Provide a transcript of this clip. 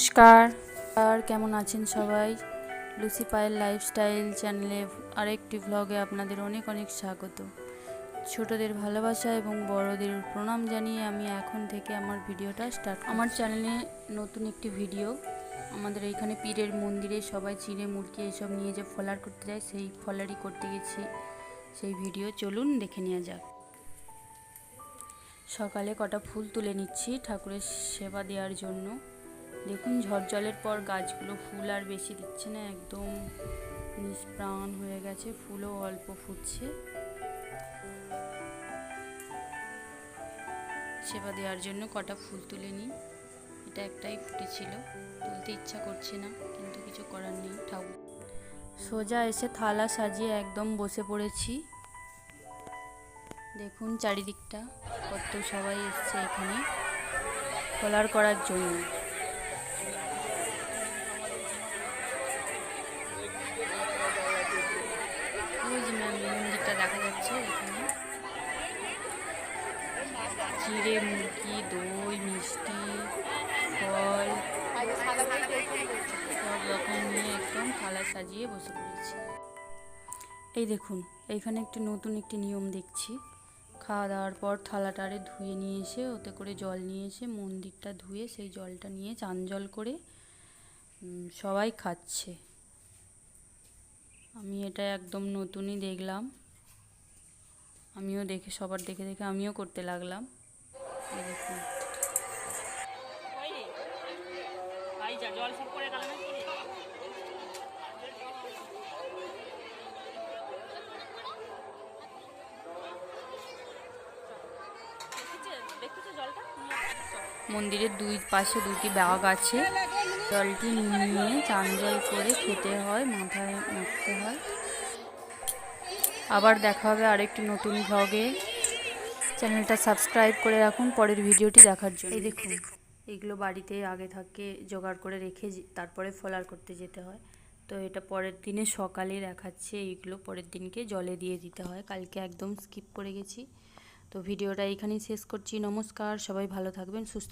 নমস্কার। আর কেমন আছেন সবাই? লুসি পায়ের লাইফস্টাইল চ্যানেলে আরেকটি ভ্লগে আপনাদের অনেক অনেক স্বাগত। ছোটদের ভালোবাসা এবং বড়দের প্রণাম জানিয়ে আমি এখন থেকে আমার ভিডিওটা স্টার্ট আমার চ্যানেলে নতুন একটি ভিডিও আমাদের এইখানে পীরের মন্দিরে সবাই চিড়ে, মুরগি এসব নিয়ে যে ফলার করতে যায়, সেই ফলারই করতে গেছি। সেই ভিডিও চলুন দেখে নেওয়া যাক। সকালে কটা ফুল তুলে নিচ্ছি ঠাকুরের সেবা দেওয়ার জন্য। দেখুন, ঝড় জলের পর গাছগুলো ফুল আর বেশি দিচ্ছে না, একদম নিষ্প্রাণ হয়ে গেছে, ফুলও অল্প ফুটছে। সেবা দেওয়ার জন্য কটা ফুল তুলে নিই। এটা একটাই ফুটেছিল, তুলতে ইচ্ছা করছে না, কিন্তু কিছু করার নেই, ঠাকুর। সোজা এসে থালা সাজিয়ে একদম বসে পড়েছি। দেখুন, চারিদিকটা কত সবাই এসছে এখানে কলার করার জন্য। দেখা যাচ্ছে এখানে। চিড়ে মুরগি, দই, মিষ্টি, ফল, সব রকম নিয়ে একদম থালা সাজিয়ে বসে পড়েছি। এই দেখুন, এইখানে একটি নতুন একটি নিয়ম দেখছি। খাওয়া দাওয়ার পর থালাটারে ধুয়ে নিয়ে এসে, ওতে করে জল নিয়ে এসে, মন্দিরটা ধুয়ে সেই জলটা নিয়ে চান জল করে সবাই খাচ্ছে। আমি এটা একদম নতুনই দেখলাম। আমিও দেখে সবার দেখে দেখে আমিও করতে লাগলাম। মন্দিরের দুই পাশে দুটি বাঘ আছে। জলটি নিয়ে চান জল করে খেতে হয় মাথায় মাখতে হয়। আবার দেখা হবে আরেকটি নতুন ভ্লগে চ্যানেলটা সাবস্ক্রাইব করে রাখুন, পরের ভিডিওটি দেখার জন্য। এই দেখুন। এগুলো বাড়িতে আগে থাকে, জোগাড় করে রেখে তারপরে ফলার করতে যেতে হয়। তো এটা পরের দিনে সকালে দেখাচ্ছে, এইগুলো পরের দিনকে জলে দিয়ে দিতে হয়। কালকে একদম স্কিপ করে গেছি। তো ভিডিওটা এখানেই শেষ করছি। নমস্কার, সবাই ভালো থাকবেন, সুস্থ